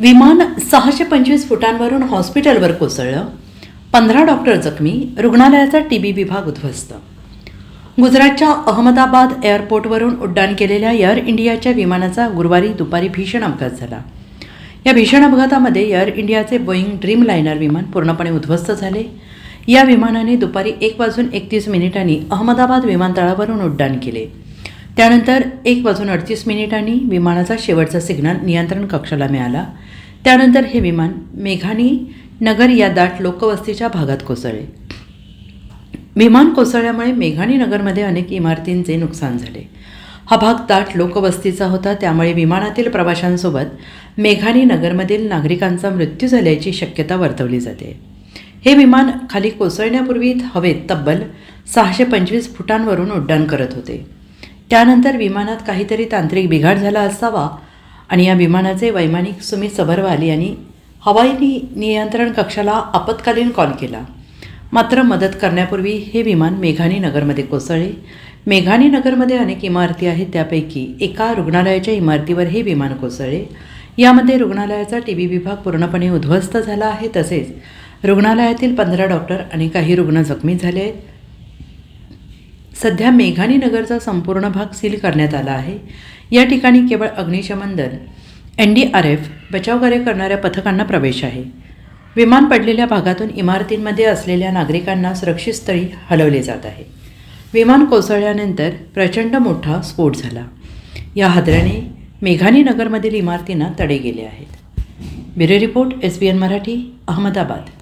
विमान सहाशे पंचवीस फुटांवरून हॉस्पिटलवर कोसळलं. पंधरा डॉक्टर जखमी रुग्णालयाचा टीबी विभाग उद्ध्वस्त. गुजरातच्या अहमदाबाद एअरपोर्टवरून उड्डाण केलेल्या एअर इंडियाच्या विमानाचा गुरुवारी दुपारी भीषण अपघात झाला. या भीषण अपघातामध्ये एअर इंडियाचे बोईंग ड्रीम लायनर विमान पूर्णपणे उद्ध्वस्त झाले. या विमानाने दुपारी एक वाजून एकतीस मिनिटांनी अहमदाबाद विमानतळावरून उड्डाण केले. त्यानंतर एक वाजून अडतीस मिनिटांनी विमानाचा शेवटचा सिग्नल नियंत्रण कक्षाला मिळाला. त्यानंतर हे विमान मेघानी नगर या दाट लोकवस्तीच्या भागात कोसळले. विमान कोसळल्यामुळे मेघाणी नगरमध्ये अनेक इमारतींचे नुकसान झाले. हा भाग दाट लोकवस्तीचा होता त्यामुळे विमानातील प्रवाशांसोबत मेघाणी नगरमधील नागरिकांचा मृत्यू झाल्याची शक्यता वर्तवली जाते. हे विमान खाली कोसळण्यापूर्वी हवेत तब्बल सहाशे पंचवीस फुटांवरून उड्डाण करत होते. त्यानंतर विमानात काहीतरी तांत्रिक बिघाड झाला असावा आणि या विमानाचे वैमानिक सुमित सबरवाल यांनी हवाई नि नियंत्रण कक्षाला आपत्कालीन कॉल केला. मात्र मदत करण्यापूर्वी हे विमान मेघानी नगरमध्ये कोसळले. मेघानी नगरमध्ये अनेक इमारती आहेत त्यापैकी एका रुग्णालयाच्या इमारतीवर हे विमान कोसळले. यामध्ये रुग्णालयाचा टी बी विभाग पूर्णपणे उद्ध्वस्त झाला आहे तसेच रुग्णालयातील पंधरा डॉक्टर आणि काही रुग्ण जखमी झाले आहेत. सध्या मेघानी नगरचा संपूर्ण भाग सील करण्यात आला आहे. या ठिकाणी केवळ अग्निशमन दल एन डी आर एफ बचावकार्य करणाऱ्या पथकांना प्रवेश आहे. विमान पडलेल्या भागातून इमारतींमध्ये असलेल्या नागरिकांना सुरक्षित स्थळी हलवले जात आहे. विमान कोसळल्यानंतर प्रचंड मोठा स्फोट झाला. या हादऱ्याने मेघानी नगरमधील इमारतींना तडे गेले आहेत. Bureau report S B N Marathi Ahmedabad.